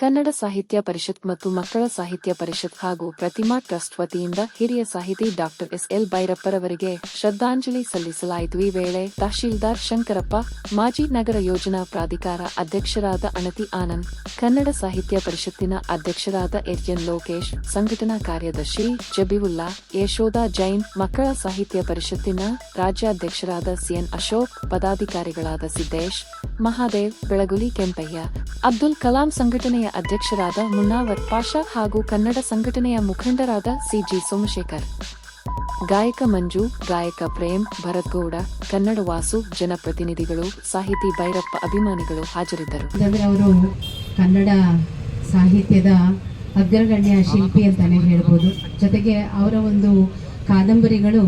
ಕನ್ನಡ ಸಾಹಿತ್ಯ ಪರಿಷತ್ ಮತ್ತು ಮಕ್ಕಳ ಸಾಹಿತ್ಯ ಪರಿಷತ್ ಹಾಗೂ ಪ್ರತಿಮಾ ಟ್ರಸ್ಟ್ ವತಿಯಿಂದ ಹಿರಿಯ ಸಾಹಿತಿ ಡಾಕ್ಟರ್ ಎಸ್ ಎಲ್ ಭೈರಪ್ಪರವರಿಗೆ ಶ್ರದ್ಧಾಂಜಲಿ ಸಲ್ಲಿಸಲಾಯಿತು. ಈ ವೇಳೆ ತಹಶೀಲ್ದಾರ್ ಶಂಕರಪ್ಪ, ಮಾಜಿ ನಗರ ಯೋಜನಾ ಪ್ರಾಧಿಕಾರ ಅಧ್ಯಕ್ಷರಾದ ಅಣತಿ ಆನಂದ್, ಕನ್ನಡ ಸಾಹಿತ್ಯ ಪರಿಷತ್ತಿನ ಅಧ್ಯಕ್ಷರಾದ ಎನ್ ಲೋಕೇಶ್, ಸಂಘಟನಾ ಕಾರ್ಯದರ್ಶಿ ಜಬಿವುಲ್ಲಾ, ಯಶೋಧ ಜೈನ್, ಮಕ್ಕಳ ಸಾಹಿತ್ಯ ಪರಿಷತ್ತಿನ ರಾಜ್ಯಾಧ್ಯಕ್ಷರಾದ ಸಿಎನ್ ಅಶೋಕ್, ಪದಾಧಿಕಾರಿಗಳಾದ ಸಿದ್ದೇಶ್, ಮಹಾದೇವ್, ಬೆಳಗುಲಿ ಕೆಂಪಯ್ಯ, ಅಬ್ದುಲ್ ಕಲಾಂ ಸಂಘಟನೆಯ ಅಧ್ಯಕ್ಷರಾದ ಮುನ್ನಾವರ್ ಪಾಷಾ ಹಾಗೂ ಕನ್ನಡ ಸಂಘಟನೆಯ ಮುಖಂಡರಾದ ಸಿಜಿ ಸೋಮಶೇಖರ್. ಗಾಯಕ ಮಂಜು, ಗಾಯಕ ಪ್ರೇಮ್ ಭರತ್ಗೌಡ ಕನ್ನಡ ವಾಸು, ಜನಪ್ರತಿನಿಧಿಗಳು, ಸಾಹಿತಿ ಭೈರಪ್ಪ ಅಭಿಮಾನಿಗಳು ಹಾಜರಿದ್ದರು. ಅವರು ಕನ್ನಡ ಸಾಹಿತ್ಯದ ಅಗ್ರಗಣ್ಯ ಶಿಲ್ಪಿ ಅಂತಾನೆ ಹೇಳ್ಬೋದು. ಜೊತೆಗೆ ಅವರ ಒಂದು ಕಾದಂಬರಿಗಳು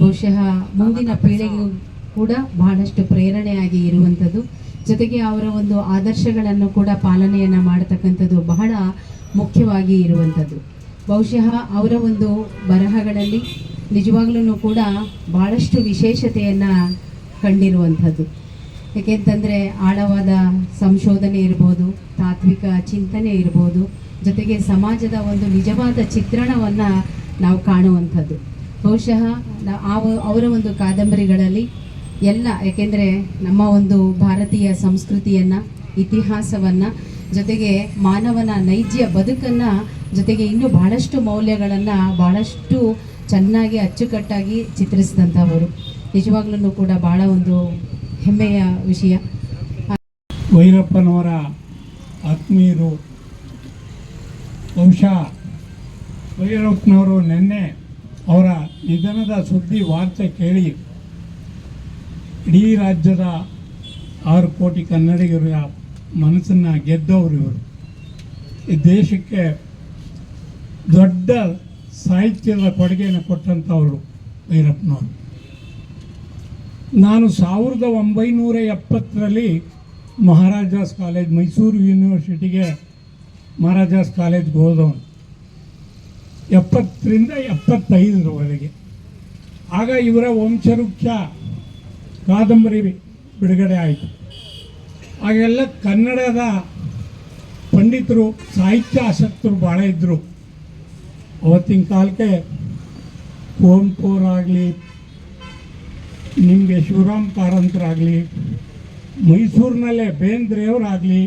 ಬಹುಶಃ ಮುಂದಿನ ಪೀಳಿಗೆಗೂ ಕೂಡ ಬಹಳಷ್ಟು ಪ್ರೇರಣೆಯಾಗಿ ಇರುವಂಥದ್ದು. ಜೊತೆಗೆ ಅವರ ಒಂದು ಆದರ್ಶಗಳನ್ನು ಕೂಡ ಪಾಲನೆಯನ್ನು ಮಾಡತಕ್ಕಂಥದ್ದು ಬಹಳ ಮುಖ್ಯವಾಗಿ ಇರುವಂಥದ್ದು. ಬಹುಶಃ ಅವರ ಒಂದು ಬರಹಗಳಲ್ಲಿ ನಿಜವಾಗ್ಲೂ ಕೂಡ ಭಾಳಷ್ಟು ವಿಶೇಷತೆಯನ್ನು ಕಂಡಿರುವಂಥದ್ದು. ಏಕೆಂತಂದರೆ ಆಳವಾದ ಸಂಶೋಧನೆ ಇರ್ಬೋದು, ತಾತ್ವಿಕ ಚಿಂತನೆ ಇರ್ಬೋದು, ಜೊತೆಗೆ ಸಮಾಜದ ಒಂದು ನಿಜವಾದ ಚಿತ್ರಣವನ್ನು ನಾವು ಕಾಣುವಂಥದ್ದು. ಬಹುಶಃ ನಾವು ಅವರ ಒಂದು ಕಾದಂಬರಿಗಳಲ್ಲಿ ಎಲ್ಲ, ಏಕೆಂದರೆ ನಮ್ಮ ಒಂದು ಭಾರತೀಯ ಸಂಸ್ಕೃತಿಯನ್ನು, ಇತಿಹಾಸವನ್ನು, ಜೊತೆಗೆ ಮಾನವನ ನೈಜ ಬದುಕನ್ನು, ಜೊತೆಗೆ ಇನ್ನೂ ಭಾಳಷ್ಟು ಮೌಲ್ಯಗಳನ್ನು ಭಾಳಷ್ಟು ಚೆನ್ನಾಗಿ, ಅಚ್ಚುಕಟ್ಟಾಗಿ ಚಿತ್ರಿಸಿದಂಥವರು. ನಿಜವಾಗ್ಲೂ ಕೂಡ ಭಾಳ ಒಂದು ಹೆಮ್ಮೆಯ ವಿಷಯ. ವೈರಪ್ಪನವರ ಆತ್ಮೀಯರು, ಬಹುಶಃ ವೈರಪ್ಪನವರು ನಿನ್ನೆ ಅವರ ನಿಧನದ ಸುದ್ದಿ ವಾರ್ತೆ ಕೇಳಿ ಇಡೀ ರಾಜ್ಯದ ಆರು ಕೋಟಿ ಕನ್ನಡಿಗರ ಮನಸ್ಸನ್ನು ಗೆದ್ದವರು ಇವರು. ಈ ದೇಶಕ್ಕೆ ದೊಡ್ಡ ಸಾಹಿತ್ಯದ ಕೊಡುಗೆಯನ್ನು ಕೊಟ್ಟಂಥವರು ಭೈರಪ್ಪನವರು ನಾನು ಸಾವಿರದ ಒಂಬೈನೂರ ಎಪ್ಪತ್ತರಲ್ಲಿ ಮಹಾರಾಜಾಸ್ ಕಾಲೇಜ್, ಮೈಸೂರು ಯೂನಿವರ್ಸಿಟಿಗೆ ಮಹಾರಾಜಾಸ್ ಕಾಲೇಜ್ಗೆ ಹೋದವನು. ಎಪ್ಪತ್ತರಿಂದ ಎಪ್ಪತ್ತೈದರವರೆಗೆ. ಆಗ ಇವರ ವಂಶವೃಕ್ಷ ಕಾದಂಬರಿ ಬಿಡುಗಡೆ ಆಯಿತು. ಆಗೆಲ್ಲ ಕನ್ನಡದ ಪಂಡಿತರು ಸಾಹಿತ್ಯ ಆಸಕ್ತರು ಭಾಳ ಇದ್ದರು ಅವತ್ತಿನ ಕಾಲಕ್ಕೆ ಕುವೆಂಪುರಾಗಲಿ ನಿಮಗೆ ಶಿವರಾಮ್ ಕಾರಂತರಾಗಲಿ ಮೈಸೂರಿನಲ್ಲೇ ಬೇಂದ್ರೆಯವರಾಗಲಿ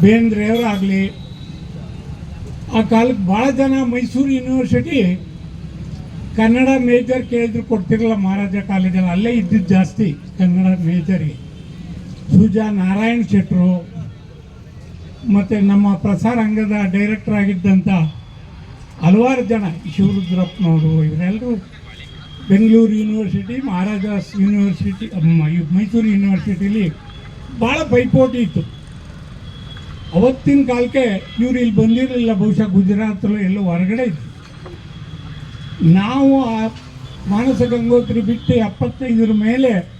ಬೇಂದ್ರೆಯವರಾಗಲಿ ಆ ಕಾಲಕ್ಕೆ ಭಾಳ ಜನ ಮೈಸೂರು ಯೂನಿವರ್ಸಿಟಿ ಕನ್ನಡ ಮೇಜರ್ ಕೇಳಿದ್ರು ಕೊಡ್ತಿರಲ್ಲ ಮಹಾರಾಜ ಕಾಲೇಜಲ್ಲಿ, ಅಲ್ಲೇ ಇದ್ದಿದ್ದು ಜಾಸ್ತಿ ಕನ್ನಡ ಮೇಜರಿಗೆ. ಸುಜಾ ನಾರಾಯಣ್ ಶೆಟ್ಟರು ಮತ್ತು ನಮ್ಮ ಪ್ರಸಾರ ಅಂಗದ ಡೈರೆಕ್ಟರ್ ಆಗಿದ್ದಂಥ ಹಲವಾರು ಜನ, ಶಿವರುದ್ರಪ್ಪನವರು, ಇವರೆಲ್ಲರೂ ಬೆಂಗಳೂರು ಯೂನಿವರ್ಸಿಟಿ ಮಹಾರಾಜಾಸ್ ಯೂನಿವರ್ಸಿಟಿ ಮೈಸೂರು ಯೂನಿವರ್ಸಿಟಿಲಿ ಭಾಳ ಪೈಪೋಟಿ ಇತ್ತು. ಅವತ್ತಿನ ಕಾಲಕ್ಕೆ ಇವರು ಇಲ್ಲಿ ಬಂದಿರಲಿಲ್ಲ, ಬಹುಶಃ ಗುಜರಾತಲ್ಲೂ ಎಲ್ಲೋ ಹೊರಗಡೆ ಇತ್ತು ನಾವು ಆ ಮಾನಸ ಗಂಗೋತ್ರಿ ಬಿಟ್ಟು ಎಪ್ಪತ್ತೈದರ ಮೇಲೆ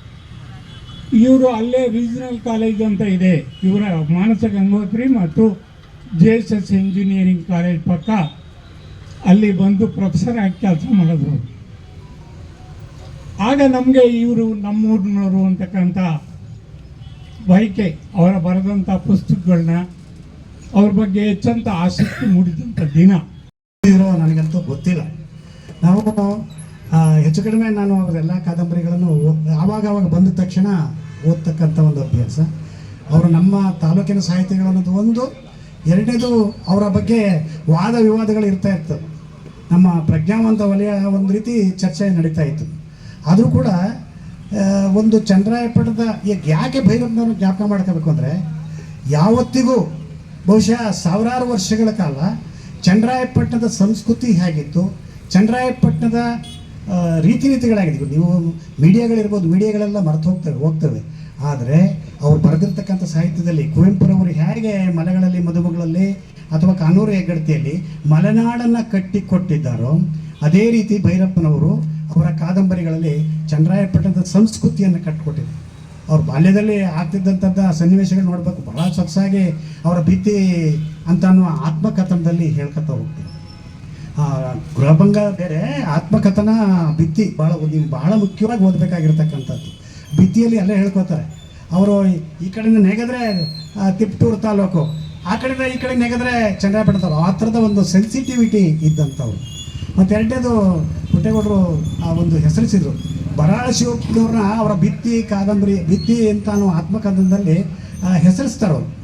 ಇವರು ಅಲ್ಲೇ ರೀಜನಲ್ ಕಾಲೇಜ್ ಅಂತ ಇದೆ. ಇವರ ಮಾನಸ ಗಂಗೋತ್ರಿ ಮತ್ತು J S S engineering college ಪಕ್ಕ ಅಲ್ಲಿ ಬಂದು ಪ್ರೊಫೆಸರ್ ಆಗಿ ಕೆಲಸ ಮಾಡಿದ್ರು. ಆಗ ನಮಗೆ ಇವರು ನಮ್ಮೂರಿನವರು ಅಂತಕ್ಕಂಥ ಬಯಕೆ ಅವರ ಬರೆದಂಥ ಪುಸ್ತಕಗಳನ್ನ ಅವ್ರ ಬಗ್ಗೆ ಹೆಚ್ಚಂತ ಆಸಕ್ತಿ ಮೂಡಿದಂಥ ದಿನ. ನನಗಂತೂ ಗೊತ್ತಿಲ್ಲ. ನಾವು ಹೆಚ್ಚು ಕಡಿಮೆ ನಾನು ಅವರೆಲ್ಲ ಕಾದಂಬರಿಗಳನ್ನು ಆವಾಗ ಆವಾಗ ಬಂದ ತಕ್ಷಣ ಓದ್ತಕ್ಕಂಥ ಒಂದು ಅಭ್ಯಾಸ. ಅವರು ನಮ್ಮ ತಾಲೂಕಿನ ಸಾಹಿತ್ಯಗಳನ್ನೋದು ಒಂದು ಎರಡನೇದು ಅವರ ಬಗ್ಗೆ ವಾದ ವಿವಾದಗಳು ಇರ್ತಾ ಇರ್ತವೆ ನಮ್ಮ ಪ್ರಜ್ಞಾವಂತ ವಲಯ ಒಂದು ರೀತಿ ಚರ್ಚೆ ನಡೀತಾ ಇತ್ತು. ಆದರೂ ಕೂಡ ಒಂದು ಚಂದ್ರಾಯಪಟ್ಟದ ಈಗ ಯಾಕೆ ಭೈರಪ್ಪನವ್ರನ್ನ ಜ್ಞಾಪಕ ಮಾಡ್ಕೋಬೇಕು ಅಂದರೆ, ಯಾವತ್ತಿಗೂ ಬಹುಶಃ ಸಾವಿರಾರು ವರ್ಷಗಳ ಕಾಲ ಚಂದ್ರಾಯಪಟ್ಟಣದ ಸಂಸ್ಕೃತಿ ಹೇಗಿತ್ತು ಚಂದ್ರಾಯಪಟ್ಟಣದ ರೀತಿ ನೀತಿಗಳಾಗಿದ್ದು ನೀವು ಮೀಡಿಯಾಗಳಿರ್ಬೋದು ಮೀಡಿಯಾಗಳೆಲ್ಲ ಮರೆತು ಹೋಗ್ತವೆ ಹೋಗ್ತವೆ. ಆದರೆ ಅವ್ರು ಬರೆದಿರ್ತಕ್ಕಂಥ ಸಾಹಿತ್ಯದಲ್ಲಿ ಕುವೆಂಪುರವರು ಹೇಗೆ ಮಲೆಗಳಲ್ಲಿ ಮದುಮಗಳಲ್ಲಿ ಅಥವಾ ಕಾನೂರು ಹೆಗ್ಗಡತಿಯಲ್ಲಿ ಮಲೆನಾಡನ್ನು ಕಟ್ಟಿಕೊಟ್ಟಿದ್ದಾರೋ ಅದೇ ರೀತಿ ಭೈರಪ್ಪನವರು ಅವರ ಕಾದಂಬರಿಗಳಲ್ಲಿ ಚಂದ್ರಾಯಪಟ್ಟಣದ ಸಂಸ್ಕೃತಿಯನ್ನು ಕಟ್ಟಿಕೊಟ್ಟಿದ್ದಾರೆ. ಅವ್ರ ಬಾಲ್ಯದಲ್ಲಿ ಆಗ್ತಿದ್ದಂಥದ್ದು ಆ ಸನ್ನಿವೇಶಗಳು ನೋಡಬೇಕು. ಬಹಳ ಸೊಗಸಾಗಿ ಅವರ ಭೀತಿ ಅಂತ ಅನ್ನೋ ಆತ್ಮಕಥನದಲ್ಲಿ ಹೇಳ್ಕೊತಾ ಹೋಗ್ತಾರೆ ಆ, ಗೃಹಭಂಗ ಬೇರೆ ಆತ್ಮಕಥನ ಭಿತ್ತಿ ಭಾಳ ನೀವು ಭಾಳ ಮುಖ್ಯವಾಗಿ ಓದಬೇಕಾಗಿರ್ತಕ್ಕಂಥದ್ದು. ಭಿತ್ತಿಯಲ್ಲಿ ಅಲ್ಲೇ ಹೇಳ್ಕೊತಾರೆ ಅವರು ಈ ಕಡೆಯಿಂದ ನೆಗೆದ್ರೆ ತಿಪ್ಟೂರು ತಾಲೂಕು, ಆ ಕಡೆಯಿಂದ ಈ ಕಡೆ ನೆಗೆದ್ರೆ ಚಂದ್ರಾಪೇಟೆ ಆ ಥರದ ಒಂದು ಸೆನ್ಸಿಟಿವಿಟಿ ಇದ್ದಂಥವ್ರು. ಮತ್ತು ಎರಡನೇದು ಪುಟ್ಟೇಗೌಡರು ಆ ಒಂದು ಹೆಸರಿಸಿದರು. ಬರಾಳ ಶಿವಪ್ಪನವ್ರನ್ನ ಅವರ ಭಿತ್ತಿ, ಕಾದಂಬರಿ, ಭಿತ್ತಿ ಅಂತ ಆತ್ಮಕಥನದಲ್ಲಿ ಹೆಸರಿಸ್ತಾರೆ ಅವರು